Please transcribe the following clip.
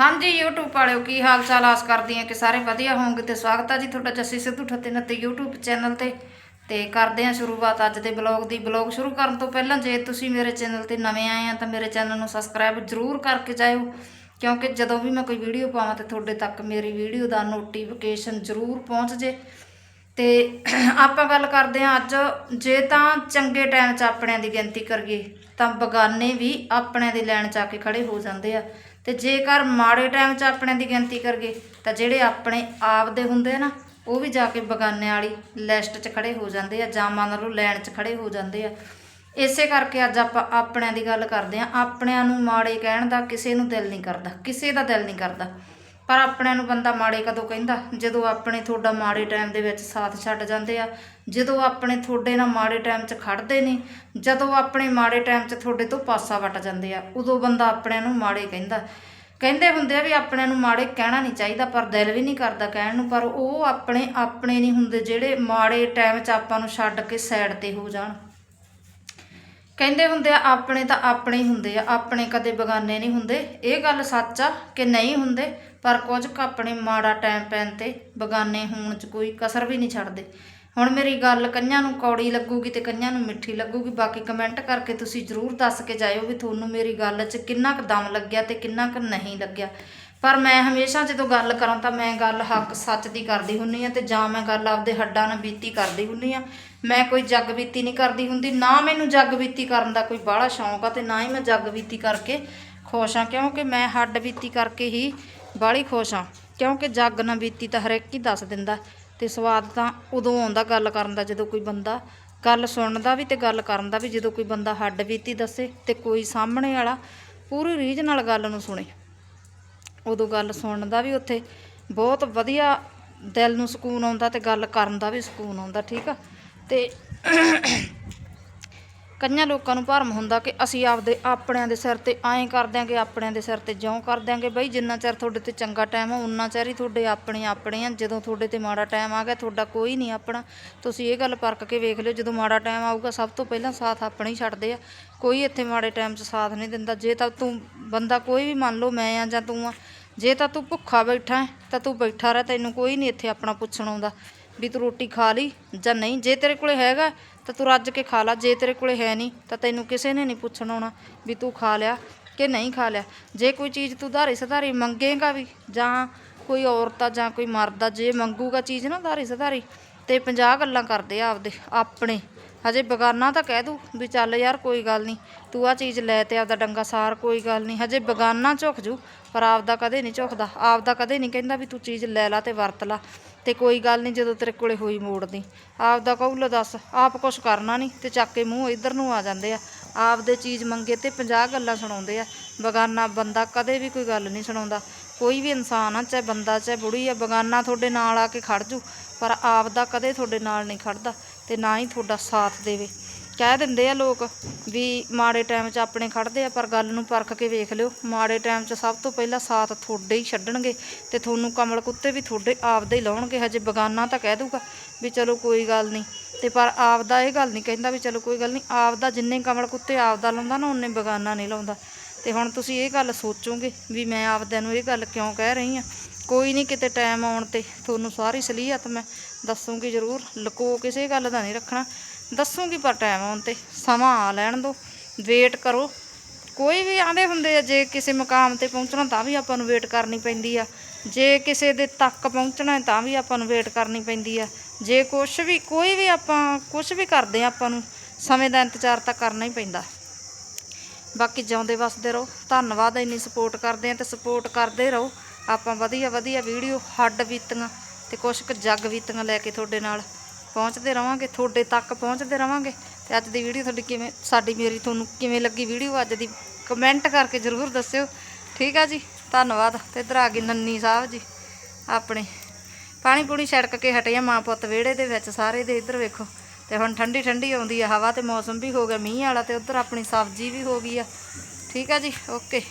ਹਾਂਜੀ, YouTube ਵਾਲਿਓ, ਕੀ ਹਾਲ ਚਾਲ? ਆਸ ਕਰਦੀ ਹਾਂ ਕਿ ਸਾਰੇ ਵਧੀਆ ਹੋਵੋਗੇ ਤੇ ਸਵਾਗਤ ਹੈ ਜੀ ਤੁਹਾਡਾ ਜੱਸੀ ਸਿੱਧੂ ਠੱਤੇ ਨੱਤੇ YouTube ਚੈਨਲ ਤੇ। ਤੇ ਕਰਦੇ ਹਾਂ ਸ਼ੁਰੂਆਤ ਅੱਜ ਦੇ ਬਲੌਗ ਦੀ। ਬਲੌਗ ਸ਼ੁਰੂ ਕਰਨ ਤੋਂ ਪਹਿਲਾਂ ਜੇ ਤੁਸੀਂ ਮੇਰੇ ਚੈਨਲ ਤੇ ਨਵੇਂ ਆਏ ਆ ਤਾਂ ਮੇਰੇ ਚੈਨਲ ਨੂੰ ਸਬਸਕ੍ਰਾਈਬ ਜ਼ਰੂਰ ਕਰਕੇ ਜਾਇਓ, ਕਿਉਂਕਿ ਜਦੋਂ ਵੀ ਮੈਂ ਕੋਈ ਵੀਡੀਓ ਪਾਵਾਂ ਤੇ ਤੁਹਾਡੇ ਤੱਕ ਮੇਰੀ ਵੀਡੀਓ ਦਾ ਨੋਟੀਫਿਕੇਸ਼ਨ ਜ਼ਰੂਰ ਪਹੁੰਚ ਜੇ। ਤੇ ਆਪਾਂ ਗੱਲ ਕਰਦੇ ਹਾਂ ਅੱਜ, ਜੇ ਤਾਂ ਚੰਗੇ ਟਾਈਮ 'ਚ ਆਪਣਿਆਂ ਦੀ ਗਿਣਤੀ ਕਰੀਏ, ਤਾਂ ਬਗਾਨੇ ਵੀ ਆਪਣਿਆਂ ਦੀ ਲੈਣ 'ਚ ਆ ਕੇ ਖੜੇ ਹੋ ਜਾਂਦੇ ਆ। ਤੇ ਜੇਕਰ ਮਾੜੇ ਟਾਈਮ 'ਚ ਆਪਣਿਆਂ ਦੀ ਗਿਣਤੀ ਕਰੀਏ ਤਾਂ ਜਿਹੜੇ ਆਪਣੇ ਆਪ ਦੇ ਹੁੰਦੇ ਆ ਨਾ, ਉਹ ਵੀ ਜਾ ਕੇ ਬਗਾਨੇ ਵਾਲੀ ਲਿਸਟ 'ਚ ਖੜੇ ਹੋ ਜਾਂਦੇ ਆ ਜਾਂ ਮੰਨ ਲਓ ਲੈਣ 'ਚ ਖੜੇ ਹੋ ਜਾਂਦੇ ਆ। ਇਸੇ ਕਰਕੇ ਅੱਜ ਆਪਾਂ ਆਪਣਿਆਂ ਦੀ ਗੱਲ ਕਰਦੇ ਆ, ਆਪਣਿਆਂ ਨੂੰ ਮਾੜੇ ਕਹਿਣ ਦਾ ਕਿਸੇ ਨੂੰ ਦਿਲ ਨਹੀਂ ਕਰਦਾ, ਕਿਸੇ ਦਾ ਦਿਲ ਨਹੀਂ ਕਰਦਾ। ਪਰ ਆਪਣਿਆਂ ਨੂੰ ਬੰਦਾ ਮਾੜੇ ਕਦੋਂ ਕਹਿੰਦਾ? ਜਦੋਂ ਆਪਣੇ ਤੁਹਾਡਾ ਮਾੜੇ ਟਾਈਮ ਦੇ ਵਿੱਚ ਸਾਥ ਛੱਡ ਜਾਂਦੇ ਆ, ਜਦੋਂ ਆਪਣੇ ਤੁਹਾਡੇ ਨਾਲ ਮਾੜੇ ਟਾਈਮ 'ਚ ਖੜਦੇ ਨੇ, ਜਦੋਂ ਆਪਣੇ ਮਾੜੇ ਟਾਈਮ 'ਚ ਤੁਹਾਡੇ ਤੋਂ ਪਾਸਾ ਵਟ ਜਾਂਦੇ ਆ, ਉਦੋਂ ਬੰਦਾ ਆਪਣਿਆਂ ਨੂੰ ਮਾੜੇ ਕਹਿੰਦਾ। ਕਹਿੰਦੇ ਹੁੰਦੇ ਆ ਵੀ ਆਪਣਿਆਂ ਨੂੰ ਮਾੜੇ ਕਹਿਣਾ ਨਹੀਂ ਚਾਹੀਦਾ, ਪਰ ਦਿਲ ਵੀ ਨਹੀਂ ਕਰਦਾ ਕਹਿਣ ਨੂੰ, ਪਰ ਉਹ ਆਪਣੇ ਆਪਣੇ ਨਹੀਂ ਹੁੰਦੇ ਜਿਹੜੇ ਮਾੜੇ ਟਾਈਮ 'ਚ ਆਪਾਂ ਨੂੰ ਛੱਡ ਕੇ ਸਾਈਡ ਤੇ ਹੋ ਜਾਣ। ਕਹਿੰਦੇ ਹੁੰਦੇ ਆ, ਆਪਣੇ ਤਾਂ ਆਪਣੇ ਹੀ ਹੁੰਦੇ ਆ, ਆਪਣੇ ਕਦੇ ਬਗਾਨੇ ਨਹੀਂ ਹੁੰਦੇ। ਇਹ ਗੱਲ ਸੱਚ ਆ ਕਿ ਨਹੀਂ ਹੁੰਦੇ? ਪਰ ਕੁਝ ਕੁ ਆਪਣੇ ਮਾੜਾ ਟਾਈਮ ਪੈਣ ਤੇ ਬਗਾਨੇ ਹੋਣ 'ਚ ਕੋਈ ਕਸਰ ਵੀ ਨਹੀਂ ਛੱਡਦੇ। ਹੁਣ ਮੇਰੀ ਗੱਲ ਕਈਆਂ ਨੂੰ ਕੌੜੀ ਲੱਗੂਗੀ ਤੇ ਕਈਆਂ ਨੂੰ ਮਿੱਠੀ ਲੱਗੂਗੀ। ਬਾਕੀ ਕਮੈਂਟ ਕਰਕੇ ਤੁਸੀਂ ਜਰੂਰ ਦੱਸ ਕੇ ਜਾਇਓ ਵੀ ਤੁਹਾਨੂੰ ਮੇਰੀ ਗੱਲ 'ਚ ਕਿੰਨਾ ਕੁ ਦਮ ਲੱਗਿਆ ਤੇ ਕਿੰਨਾ ਕੁ ਨਹੀਂ ਲੱਗਿਆ। ਪਰ ਮੈਂ ਹਮੇਸ਼ਾ ਜਦੋਂ ਗੱਲ ਕਰਾਂ ਤਾਂ ਮੈਂ ਗੱਲ ਹੱਕ ਸੱਚ ਦੀ ਕਰਦੀ ਹੁੰਨੀ ਆ ਤੇ ਜਾਂ ਮੈਂ ਗੱਲ ਆਪਦੇ ਹੱਡਾਂ ਨਾਲ ਬੀਤੀ ਕਰਦੀ ਹੁੰਨੀ ਆ। ਮੈਂ ਕੋਈ ਜੱਗ ਬੀਤੀ ਨਹੀਂ ਕਰਦੀ ਹੁੰਦੀ, ਨਾ ਮੈਨੂੰ ਜੱਗ ਬੀਤੀ ਕਰਨ ਦਾ ਕੋਈ ਬਾਹਲਾ ਸ਼ੌਂਕ ਆ ਤੇ ਨਾ ਹੀ ਮੈਂ ਜੱਗ ਬੀਤੀ ਕਰਕੇ ਖੁਸ਼ ਆ। ਕਿਉਂਕਿ ਮੈਂ ਹੱਡ ਬੀਤੀ ਕਰਕੇ ਹੀ ਬਾਹਲੀ ਖੁਸ਼ ਆ ਕਿਉਂਕਿ ਜੱਗ ਨਾ ਬੀਤੀ ਤਾਂ ਹਰੇਕ ਹੀ ਦੱਸ ਦਿੰਦਾ ਤੇ ਸਵਾਦ ਤਾਂ ਉਦੋਂ ਆਉਂਦਾ ਗੱਲ ਕਰਨ ਦਾ ਜਦੋਂ ਕੋਈ ਬੰਦਾ ਗੱਲ ਸੁਣਨ ਦਾ ਵੀ ਤੇ ਗੱਲ ਕਰਨ ਦਾ ਵੀ, ਜਦੋਂ ਕੋਈ ਬੰਦਾ ਹੱਡ ਬੀਤੀ ਦੱਸੇ ਤੇ ਕੋਈ ਸਾਹਮਣੇ ਵਾਲਾ ਪੂਰੀ ਰੀਝ ਨਾਲ ਗੱਲ ਨੂੰ ਸੁਣੇ। ਉਦੋਂ ਗੱਲ ਸੁਣਨ ਦਾ ਵੀ ਉੱਥੇ ਬਹੁਤ ਵਧੀਆ ਦਿਲ ਨੂੰ ਸਕੂਨ ਆਉਂਦਾ ਤੇ ਗੱਲ ਕਰਨ ਦਾ ਵੀ ਸਕੂਨ ਆਉਂਦਾ, ਠੀਕ ਆ? ਤੇ ਕਈਆਂ ਲੋਕਾਂ ਨੂੰ ਭਰਮ ਹੁੰਦਾ ਕਿ ਅਸੀਂ ਆਪਦੇ ਆਪਣਿਆਂ ਦੇ ਸਿਰ ਤੇ ਐਂ ਕਰ ਦਿਆਂਗੇ, ਆਪਣਿਆਂ ਦੇ ਸਿਰ ਤੇ ਜਿਉਂ ਕਰ ਦਿਆਂਗੇ। ਬਈ ਜਿੰਨਾ ਚਿਰ ਤੁਹਾਡੇ ਤੇ ਚੰਗਾ ਟਾਈਮ ਆ, ਉਨਾ ਚਿਰ ਹੀ ਤੁਹਾਡੇ ਆਪਣੇ ਆਪਣੇ ਆ। ਜਦੋਂ ਤੁਹਾਡੇ ਤੇ ਮਾੜਾ ਟਾਈਮ ਆ ਗਿਆ, ਤੁਹਾਡਾ ਕੋਈ ਨਹੀਂ ਆਪਣਾ। ਤੁਸੀਂ ਇਹ ਗੱਲ ਪਰਖ ਕੇ ਵੇਖ ਲਿਓ, ਜਦੋਂ ਮਾੜਾ ਟਾਈਮ ਆਊਗਾ, ਸਭ ਤੋਂ ਪਹਿਲਾਂ ਸਾਥ ਆਪਣੇ ਹੀ ਛੱਡਦੇ ਆ। ਕੋਈ ਇੱਥੇ ਮਾੜੇ ਟਾਈਮ 'ਚ ਸਾਥ ਨਹੀਂ ਦਿੰਦਾ। ਜੇ ਤਾਂ ਤੂੰ ਬੰਦਾ ਕੋਈ ਵੀ ਮੰਨ ਲਓ, ਮੈਂ ਆ ਜਾਂ ਤੂੰ ਆ। ਜੇ ਤਾਂ ਤੂੰ ਭੁੱਖਾ ਬੈਠਾ ਹੈ, ਤਾਂ ਤੂੰ ਬੈਠਾ ਰਹਿ, ਤੈਨੂੰ ਕੋਈ ਨਹੀਂ ਇੱਥੇ ਆਪਣਾ ਪੁੱਛਣ ਆਉਂਦਾ। ਵੀ ਤੂੰ ਰੋਟੀ ਖਾ ਲਈ ਜਾਂ ਨਹੀਂ, ਜੇ ਤੇਰੇ ਕੋਲੇ ਹੈਗਾ ਤਾਂ ਤੂੰ ਰੱਜ ਕੇ ਖਾ ਲਾ। ਜੇ ਤੇਰੇ ਕੋਲੇ ਹੈ ਨਹੀਂ ਤਾਂ ਤੈਨੂੰ ਕਿਸੇ ਨੇ ਨਹੀਂ ਪੁੱਛਣਾ ਹੋਣਾ ਵੀ ਤੂੰ ਖਾ ਲਿਆ ਕਿ ਨਹੀਂ ਖਾ ਲਿਆ। ਜੇ ਕੋਈ ਚੀਜ਼ ਤੂੰ ਧਾਰੀ ਸਧਾਰੀ ਮੰਗੇਗਾ ਵੀ ਜਾਂ ਕੋਈ ਔਰਤ ਆ ਜਾਂ ਕੋਈ ਮਰਦ ਆ, ਜੇ ਮੰਗੂਗਾ ਚੀਜ਼ ਨਾ ਧਾਰੀ ਸਧਾਰੀ ਤੇ 50 ਗੱਲਾਂ ਕਰਦੇ ਆ ਆਪਦੇ, ਆਪਣੇ। ਹਜੇ ਬਗਾਨਾ ਤਾਂ ਕਹਿ ਦੂ ਵੀ ਚੱਲ ਯਾਰ ਕੋਈ ਗੱਲ ਨਹੀਂ, ਤੂੰ ਆ ਚੀਜ਼ ਲੈ ਤੇ ਆਪਦਾ ਡੰਗਾ ਸਾਰ, ਕੋਈ ਗੱਲ ਨਹੀਂ। ਹਜੇ ਬਗਾਨਾ ਝੁਕ ਜੂ, ਪਰ ਆਪਦਾ ਕਦੇ ਨਹੀਂ ਝੁਕਦਾ। ਆਪਦਾ ਕਦੇ ਨਹੀਂ ਕਹਿੰਦਾ ਵੀ ਤੂੰ ਚੀਜ਼ ਲੈ ਲਾ ਤੇ ਵਰਤ ਲਾ। ਤੇ ਕੋਈ ਗੱਲ ਨਹੀਂ ਜਦੋਂ ਤੇਰੇ ਕੋਲੇ ਹੋਈ ਮੋੜਦੀ। ਆਪਦਾ ਕਹੂ ਦੱਸ, ਆਪ ਕੁਛ ਕਰਨਾ ਨਹੀਂ ਤੇ ਚੱਕ ਕੇ ਮੂੰਹ ਇੱਧਰ ਨੂੰ ਆ ਜਾਂਦੇ ਆ। ਆਪਦੇ ਚੀਜ਼ ਮੰਗੇ ਤੇ 50 ਗੱਲਾਂ ਸੁਣਾਉਂਦੇ ਆ। ਬਗਾਨਾ ਬੰਦਾ ਕਦੇ ਵੀ ਕੋਈ ਗੱਲ ਨਹੀਂ ਸੁਣਾਉਂਦਾ। ਕੋਈ ਵੀ ਇਨਸਾਨ ਆ, ਚਾਹੇ ਬੰਦਾ, ਚਾਹੇ ਬੁੜੀ ਆ, ਬਗਾਨਾ ਤੁਹਾਡੇ ਨਾਲ ਆ ਕੇ ਖੜ ਜੂ, ਪਰ ਆਪਦਾ ਕਦੇ ਤੁਹਾਡੇ ਨਾਲ ਨਹੀਂ ਖੜਦਾ ਤੇ ਨਾ ਹੀ ਤੁਹਾਡਾ ਸਾਥ ਦੇਵੇ। ਕਹਿ ਦਿੰਦੇ ਆ ਲੋਕ ਵੀ ਮਾੜੇ ਟਾਈਮ 'ਚ ਆਪਣੇ ਖੜਦੇ ਆ, ਪਰ ਗੱਲ ਨੂੰ ਪਰਖ ਕੇ ਵੇਖ ਲਿਓ। ਮਾੜੇ ਟਾਈਮ 'ਚ ਸਭ ਤੋਂ ਪਹਿਲਾਂ ਸਾਥ ਤੁਹਾਡੇ ਹੀ ਛੱਡਣਗੇ ਤੇ ਤੁਹਾਨੂੰ ਕਮਲ ਕੁੱਤੇ ਵੀ ਤੁਹਾਡੇ ਆਪਦੇ ਹੀ ਲਾਉਣਗੇ। ਹਜੇ ਬਗਾਨਾ ਤਾਂ ਕਹਿ ਦੂਗਾ ਵੀ ਚਲੋ ਕੋਈ ਗੱਲ ਨਹੀਂ। ਤੇ ਪਰ ਆਪਦਾ ਇਹ ਗੱਲ ਨਹੀਂ ਕਹਿੰਦਾ ਵੀ ਚਲੋ ਕੋਈ ਗੱਲ ਨਹੀਂ, ਆਪਦਾ ਜਿੰਨੇ ਕਮਲ ਕੁੱਤੇ ਆਪਦਾ ਲਾਉਂਦਾ ਨਾ, ਉਹਨੇ ਬਗਾਨਾ ਨਹੀਂ ਲਾਉਂਦਾ। ਤੇ ਹੁਣ ਤੁਸੀਂ ਇਹ ਗੱਲ ਸੋਚੋਗੇ ਵੀ ਮੈਂ ਆਪਦਿਆਂ ਨੂੰ ਇਹ ਗੱਲ ਕਿਉਂ ਕਹਿ ਰਹੀ ਆ ਕੋਈ ਨਹੀਂ ਕਿਤੇ ਟਾਈਮ ਆਉਣ ਤੇ ਤੁਹਾਨੂੰ ਸਾਰੀ ਸਲੀਹਤ ਮੈਂ ਦੱਸੂਗੀ ਜ਼ਰੂਰ। ਲਕੋ ਕਿਸੇ ਗੱਲ ਦਾ ਨਹੀਂ ਰੱਖਣਾ। ਦੱਸੂਗੀ ਪਰ ਟਾਈਮ ਆਉਣ ਤੇ ਸਮਾਂ ਆ ਲੈਣ ਦੋ ਵੇਟ ਕਰੋ। ਕੋਈ ਵੀ ਆਂਦੇ ਹੁੰਦੇ ਆ, ਜੇ ਕਿਸੇ ਮੁਕਾਮ ਤੇ ਪਹੁੰਚਣਾ ਤਾਂ ਵੀ ਆਪਾਂ ਨੂੰ ਵੇਟ ਕਰਨੀ ਪੈਂਦੀ ਆ। ਜੇ ਕਿਸੇ ਦੇ ਤੱਕ ਪਹੁੰਚਣਾ ਤਾਂ ਵੀ ਆਪਾਂ ਨੂੰ ਵੇਟ ਕਰਨੀ ਪੈਂਦੀ ਆ। ਜੇ ਕੁਝ ਵੀ, ਕੋਈ ਵੀ ਆਪਾਂ ਕੁਝ ਵੀ ਕਰਦੇ ਆ ਆਪਾਂ ਨੂੰ, ਸਮੇਂ ਦਾ ਇੰਤਜ਼ਾਰ ਤਾਂ ਕਰਨਾ ਹੀ ਪੈਂਦਾ। ਬਾਕੀ ਜਿਉਂਦੇ ਵਸਦੇ ਰਹੋ। ਧੰਨਵਾਦ, ਇੰਨੀ ਸਪੋਰਟ ਕਰਦੇ ਆ ਤੇ ਸਪੋਰਟ ਕਰਦੇ ਰਹੋ। ਆਪਾਂ ਵਧੀਆ ਵਧੀਆ ਵੀਡੀਓ ਹੱਡ ਬੀਤੀਆਂ ਤੇ ਕੁਛ ਕੁ ਜੱਗ ਬੀਤੀਆਂ ਲੈ ਕੇ ਤੁਹਾਡੇ ਨਾਲ। ਪਹੁੰਚਦੇ ਰਵਾਂਗੇ, ਤੁਹਾਡੇ ਤੱਕ ਪਹੁੰਚਦੇ ਰਵਾਂਗੇ। ਤੇ ਅੱਜ ਦੀ ਵੀਡੀਓ ਤੁਹਾਡੀ ਕਿਵੇਂ, ਸਾਡੀ ਮੇਰੀ ਤੁਹਾਨੂੰ ਕਿਵੇਂ ਲੱਗੀ ਵੀਡੀਓ ਅੱਜ ਦੀ ਕਮੈਂਟ ਕਰਕੇ ਜ਼ਰੂਰ ਦੱਸਿਓ। ਠੀਕ ਆ ਜੀ? ਧੰਨਵਾਦ। ਤੇ ਇੱਧਰ ਆ ਗਈ ਨੰਨੀ ਸਾਹਿਬ ਜੀ, ਆਪਣੇ। ਪਾਣੀ ਪੂਣੀ ਛੜਕ ਕੇ ਹਟੇ ਆ ਮਾਂ ਪੁੱਤ ਵਿਹੜੇ ਦੇ ਵਿੱਚ ਸਾਰੇ ਦੇ, ਇੱਧਰ ਵੇਖੋ। ਤੇ ਹੁਣ ਠੰਡੀ ਠੰਡੀ ਆਉਂਦੀ ਆ, ਹਵਾ ਤੇ ਮੌਸਮ ਵੀ ਹੋ ਗਿਆ, ਮੀਂਹ ਵਾਲਾ ਤੇ ਉੱਧਰ ਆਪਣੀ ਸਬਜ਼ੀ ਵੀ ਹੋ ਗਈ ਆ। ਠੀਕ ਆ ਜੀ, ਓਕੇ।